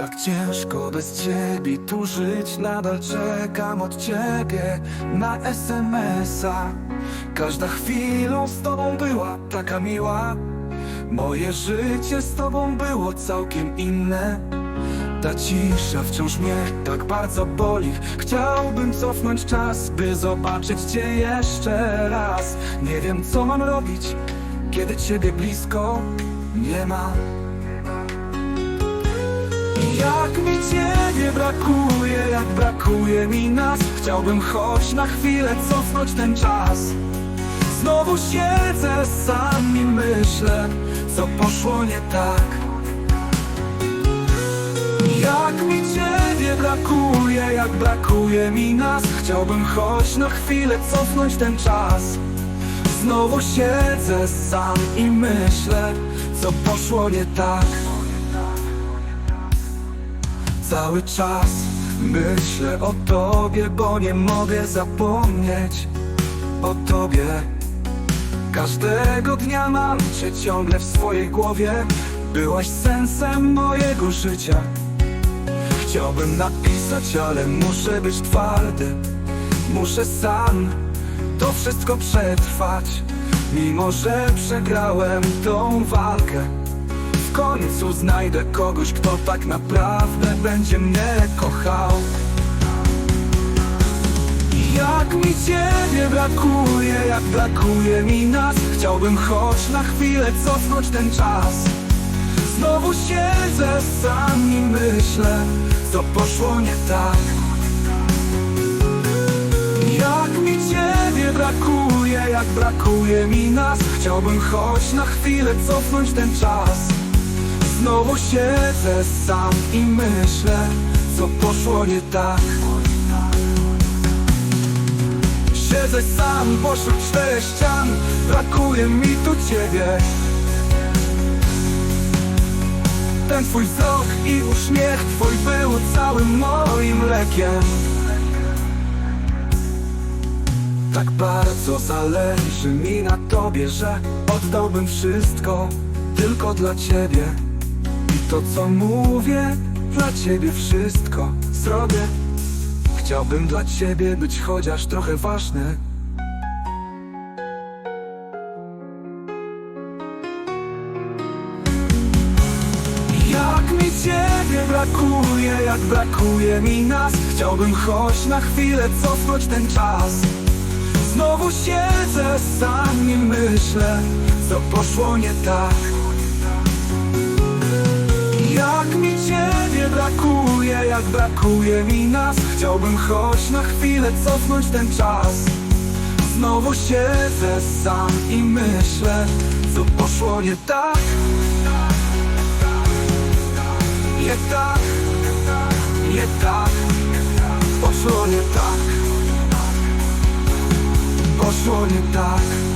Tak ciężko bez ciebie. Tu żyć Nadal czekam od ciebie na SMS-a Każda chwilą z tobą była taka miła. Moje życie z tobą było całkiem inne. Ta cisza wciąż mnie tak bardzo boli. Chciałbym cofnąć czas, by zobaczyć cię jeszcze raz. Nie wiem co mam robić, kiedy ciebie blisko nie ma jak mi ciebie brakuje, jak brakuje mi nas Chciałbym choć na chwilę cofnąć ten czas. Znowu siedzę sam i myślę, co poszło nie tak. Jak mi ciebie brakuje, jak brakuje mi nas Chciałbym choć na chwilę cofnąć ten czas. Znowu siedzę sam i myślę, co poszło nie tak Cały czas. Myślę o tobie, bo nie mogę zapomnieć o tobie. Każdego dnia mam cię ciągle w swojej głowie. Byłaś sensem mojego życia. Chciałbym napisać, ale muszę być twardy. Muszę sam to wszystko przetrwać. Mimo, że przegrałem tą walkę końcu znajdę kogoś, kto tak naprawdę będzie mnie kochał. Jak mi ciebie brakuje, jak brakuje mi nas Chciałbym choć na chwilę cofnąć ten czas. Znowu siedzę sam i myślę, co poszło nie tak. Jak mi ciebie brakuje, jak brakuje mi nas Chciałbym choć na chwilę cofnąć ten czas Znowu siedzę sam i myślę, co poszło nie tak. Siedzę sam pośród czterech ścian Brakuje mi tu ciebie. Ten twój wzrok i uśmiech twój był całym moim lekiem. Tak bardzo zależy mi na tobie, że oddałbym wszystko tylko dla ciebie I to co mówię, dla ciebie wszystko zrobię. Chciałbym dla ciebie być chociaż trochę ważny. Jak mi ciebie brakuje, jak brakuje mi nas Chciałbym choć na chwilę cofnąć ten czas. Znowu siedzę sam i myślę, co poszło nie tak Jak mi ciebie brakuje, jak brakuje mi nas Chciałbym choć na chwilę cofnąć ten czas. Znowu siedzę sam i myślę, co poszło nie tak. Nie tak, nie tak, poszło nie tak. Poszło nie tak